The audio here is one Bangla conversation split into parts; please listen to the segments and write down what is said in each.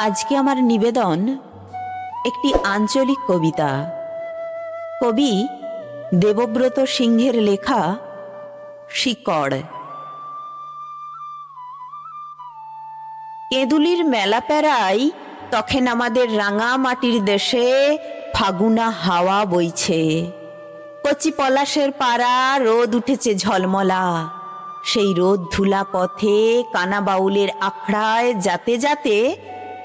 আজকে আমার নিবেদন একটি আঞ্চলিক কবিতা। কবি দেবব্রত সিংহের লেখা শিকড়। কেঁদুলির মেলা প্যারাই তখন আমাদের রাঙা মাটির দেশে ফাগুনা হাওয়া বইছে। কচি পলাশের পাড়া রোদ উঠেছে ঝলমলা। সেই রোদ ধুলা পথে কানা বাউলের আখড়ায় যাতে যাতে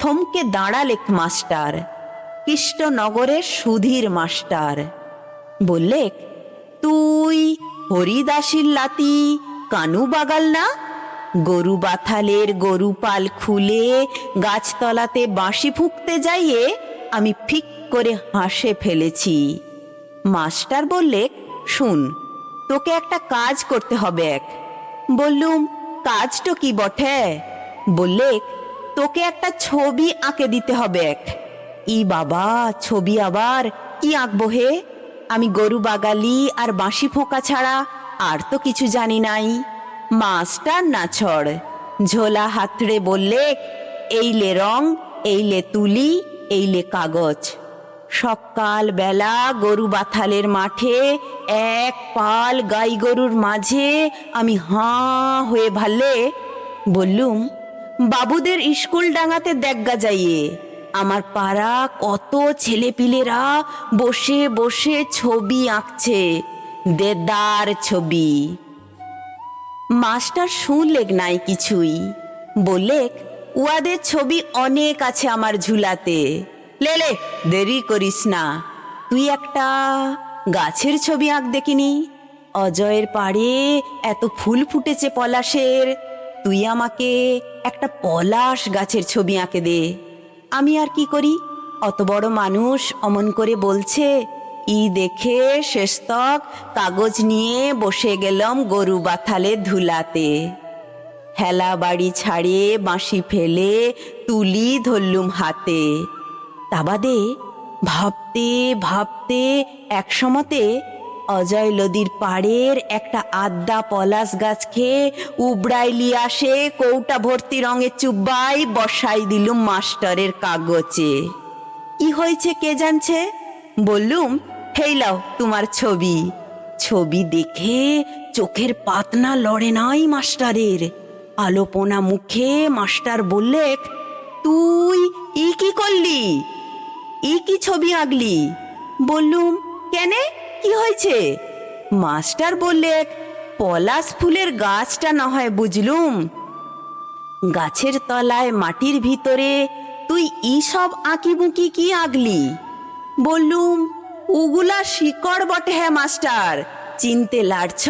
থমকে দাঁড়ালেক মাস্টার কৃষ্ণনগরের সুধীর মাস্টার। বললে তুই হরিদাসীর লাতি কানু বাগাল না? গরু বাথালের গরু পাল খুলে গাছতলাতে বাঁশি ফুঁকতে যাইয়ে আমি ফিক করে হাসে ফেলেছি। মাস্টার বললে শুন, তোকে একটা কাজ করতে হবে এক। বললুম, কাজটা কি বটে? বললে তোকে একটা ছবি আঁকে দিতে হবে। এক ই বাবা, ছবি আবার? কি আঁকবো হে? আমি গরু বাগালি আর বাঁশি ফোঁকা ছাড়া আর তো কিছু জানি নাই। মাস্টার না ছড়, ঝোলা হাতড়ে বললে এই লে রং এই লে তুলি এই লে কাগজ। সকাল বেলা গরু বাথালের মাঠে এক পাল গাই গরুর মাঝে আমি হাঁ হয়ে ভাললে, বললুম বাবুদের স্কুল ডাঙাতে দেগা যাইয়ে আমার পাড়া কত ছেলেপিলেরা বসে বসে ছবি আঁকছে, দেদার ছবি। মাস্টার শুনলেক নাই কিছুই। বললেক, উয়াদের ছবি অনেক আছে আমার ঝুলাতে। লেলে দেরি করিস না। তুই একটা গাছের ছবি আঁক দেখিনি। অজয়ের পাড়ে এত ফুল ফুটেছে পলাশের। তুই আমাকে একটা পলাশ গাছের ছবি আঁকে দে। আমি আর কি করি? অত বড় মানুষ অমন করে বলছে, ই দেখে শেষতক কাগজ নিয়ে বসে গেলাম গরু বাথালে ধুলাতে। হেলা বাড়ি ছাড়ে বাঁশি ফেলে তুলি ধরলুম হাতে। তা বাদে ভাবতে ভাবতে একসমতে অজয় নদীর পাড়ের একটা আদ্যা পলাশ গাছ খেয়ে গাছকে উবড়াইলি আসে, কৌটা ভর্তি রঙের চুব্বাই, বসাই দিলুম মাস্টারের কাগজে। কি হয়েছে কে জানছে? বললুম হেইলাও তোমার ছবি। ছবি দেখে চোখের পাতনা লড়ে নাই মাস্টারের। আলোপনা মুখে মাস্টার বললে তুই ই কি করলি? ই কি ছবি আঁকলি? বললুম, কেনে? কি হয়েছে? মাস্টার বললে পলাশ ফুলের গাছটা না হয় বুঝলুম। গাছের তলায় মাটির ভিতরে তুই ইসব সব আঁকি বুকি কি আঁকলি? বললুম, উগুলা শিকড় বটে হ্যাঁ মাস্টার, চিনতে লাড়ছ?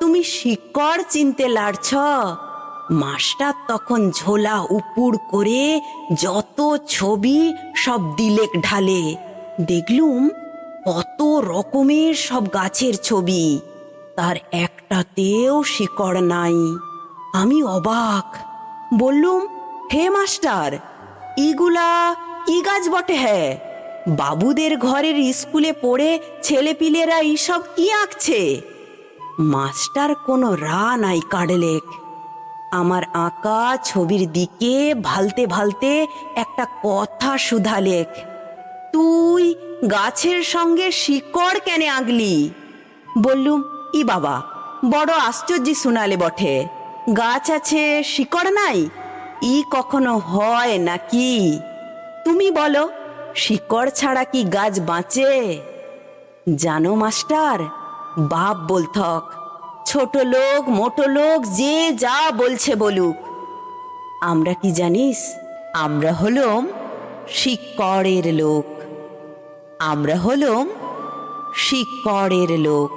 তুমি শিকড় চিনতে লাড়ছ? মাস্টার তখন ঝোলা উপুর করে যত ছবি সব দিলেক ঢালে। দেখলুম কত রকমের সব গাছের ছবি। তার একটাতেও শিকড় নাই। আমি অবাক। বললুম, হে মাস্টার, ইগুলা কি গাছ বটে হ্যাঁ বাবুদের ঘরের স্কুলে পড়ে ছেলেপিলেরা এইসব কি আঁকছে? মাস্টার কোনো রা নাই কাড়লেক। আমার আঁকা ছবির দিকে ভালতে ভালতে একটা কথা শুধালেক। তুই গাছের সঙ্গে শিকড় কেনে আঁকলি বললুম, ই বাবা, বড় আশ্চর্য শুনালে বটে। গাছ আছে, শিকড় নাই? ই কখনো হয় নাকি? তুমি বলো, শিকড় ছাড়া কি গাছ বাঁচে? জানো মাস্টার, বাপ বলথক, ছোট লোক, মোটো লোক, যে যা বলছে বলুক। আমরা কি জানিস, আমরা হলুম শিকড়ের লোক। আমরা হলাম শিকড়ের লোক।